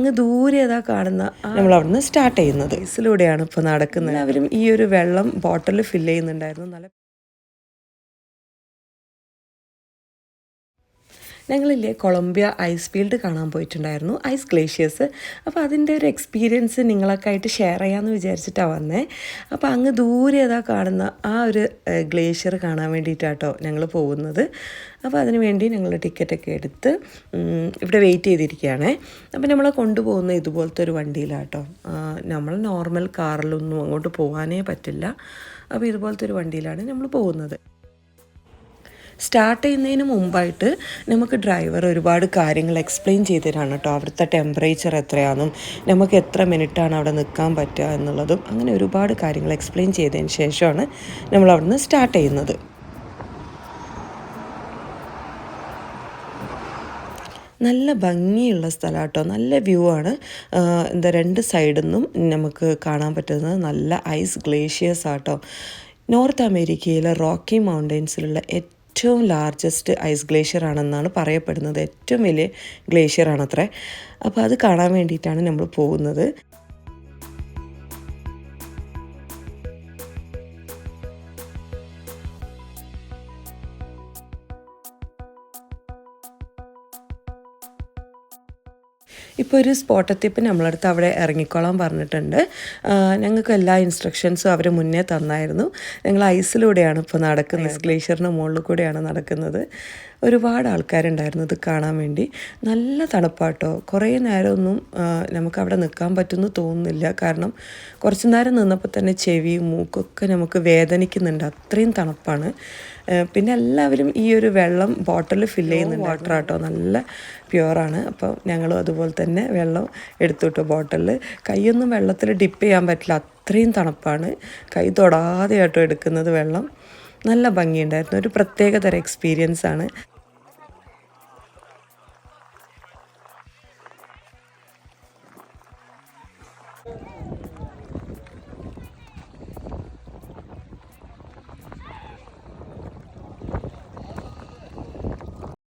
അങ്ങ് ദൂരെ അതാ കാണുന്ന നമ്മൾ അവിടുന്ന് സ്റ്റാർട്ട് ചെയ്യുന്നത്. ബസ്സിലൂടെയാണ് ഇപ്പോൾ നടക്കുന്നത്. അവരും ഈ ഒരു വെള്ളം ബോട്ടിൽ ഫില്ല് ചെയ്യുന്നുണ്ടായിരുന്നു. നല്ല ഞങ്ങളില്ലേ കൊളംബിയ ഐസ് ഫീൽഡ് കാണാൻ പോയിട്ടുണ്ടായിരുന്നു ഐസ് ഗ്ലേഷ്യേഴ്സ് അപ്പോൾ അതിന്റെ ഒരു എക്സ്പീരിയൻസ് നിങ്ങളൊക്കെ ആയിട്ട് ഷെയർ ചെയ്യാമെന്ന് വിചാരിച്ചിട്ടാണ് വന്നേ. അപ്പോൾ അങ്ങ് ദൂരെ ഏതാ കാണുന്ന ആ ഒരു ഗ്ലേഷ്യർ കാണാൻ വേണ്ടിയിട്ടാട്ടോ ഞങ്ങൾ പോകുന്നത്. അപ്പോൾ അതിന് വേണ്ടി ഞങ്ങൾ ടിക്കറ്റൊക്കെ എടുത്ത് ഇവിടെ വെയിറ്റ് ചെയ്തിരിക്കുകയാണേ. അപ്പോൾ നമ്മളെ കൊണ്ടുപോകുന്ന ഇതുപോലത്തെ ഒരു വണ്ടിയിലാട്ടോ. നമ്മൾ നോർമൽ കാറിലൊന്നും അങ്ങോട്ട് പോകാനേ പറ്റില്ല. അപ്പോൾ ഇതുപോലത്തെ ഒരു വണ്ടിയിലാണ് നമ്മൾ പോകുന്നത്. സ്റ്റാർട്ട് ചെയ്യുന്നതിന് മുമ്പായിട്ട് നമുക്ക് ഡ്രൈവർ ഒരുപാട് കാര്യങ്ങൾ എക്സ്പ്ലെയിൻ ചെയ്ത് തരാണ് കേട്ടോ. അവിടുത്തെ ടെമ്പറേച്ചർ എത്രയാണെന്നും നമുക്ക് എത്ര മിനിറ്റാണ് അവിടെ നിൽക്കാൻ പറ്റുക എന്നുള്ളതും അങ്ങനെ ഒരുപാട് കാര്യങ്ങൾ എക്സ്പ്ലെയിൻ ചെയ്തതിന് ശേഷമാണ് നമ്മൾ അവിടുന്ന് സ്റ്റാർട്ട് ചെയ്യുന്നത്. നല്ല ഭംഗിയുള്ള സ്ഥലം കേട്ടോ. നല്ല വ്യൂ ആണ്. എന്താ രണ്ട് സൈഡിൽ നിന്നും നമുക്ക് കാണാൻ പറ്റുന്നത്. നല്ല ഐസ് ഗ്ലേഷ്യേഴ്സ് ആട്ടോ നോർത്ത് അമേരിക്കയിലെ റോക്കി മൗണ്ടെയ്ൻസിലുള്ള ഏറ്റവും ലാർജസ്റ്റ് ഐസ് ഗ്ലേഷ്യർ ആണെന്നാണ് പറയപ്പെടുന്നത്. ഏറ്റവും വലിയ ഗ്ലേഷ്യർ ആണത്രേ. അപ്പോൾ അത് കാണാൻ വേണ്ടിയിട്ടാണ് നമ്മൾ പോകുന്നത്. ഇപ്പോൾ ഒരു സ്പോട്ടത്തിപ്പ് നമ്മളടുത്ത് അവിടെ ഇറങ്ങിക്കോളാൻ പറഞ്ഞിട്ടുണ്ട്. ഞങ്ങൾക്ക് എല്ലാ ഇൻസ്ട്രക്ഷൻസും അവർ മുന്നേ തന്നായിരുന്നു. ഞങ്ങൾ ഐസിലൂടെയാണ് ഇപ്പോൾ നടക്കുന്നത്. ഗ്ലേഷ്യറിന് മുകളിൽ കൂടെയാണ് നടക്കുന്നത്. ഒരുപാട് ആൾക്കാരുണ്ടായിരുന്നു ഇത് കാണാൻ വേണ്ടി. നല്ല തണുപ്പാട്ടോ. കുറേ നേരമൊന്നും നമുക്ക് അവിടെ നിൽക്കാൻ പറ്റുമെന്ന് തോന്നുന്നില്ല. കാരണം കുറച്ച് നേരം നിന്നപ്പോൾ തന്നെ ചെവി മൂക്കൊക്കെ നമുക്ക് വേദനിക്കുന്നുണ്ട്. അത്രയും തണുപ്പാണ്. പിന്നെ എല്ലാവരും ഈ ഒരു വെള്ളം ബോട്ടിൽ ഫില്ല് ചെയ്യുന്നുണ്ട്. വാട്ടർ ആട്ടോ. നല്ല പ്യുവറാണ് അപ്പോൾ ഞങ്ങളും അതുപോലെ തന്നെ വെള്ളം എടുത്തുവിട്ടു ബോട്ടിൽ കൈയൊന്നും വെള്ളത്തിൽ ഡിപ്പ് ചെയ്യാൻ പറ്റില്ല. അത്രയും തണുപ്പാണ്. കൈ തൊടാതെ ആട്ടോ എടുക്കുന്നത് വെള്ളം. നല്ല ഭംഗിയുണ്ടായിരുന്നു. ഒരു പ്രത്യേക തരം എക്സ്പീരിയൻസ് ആണ്.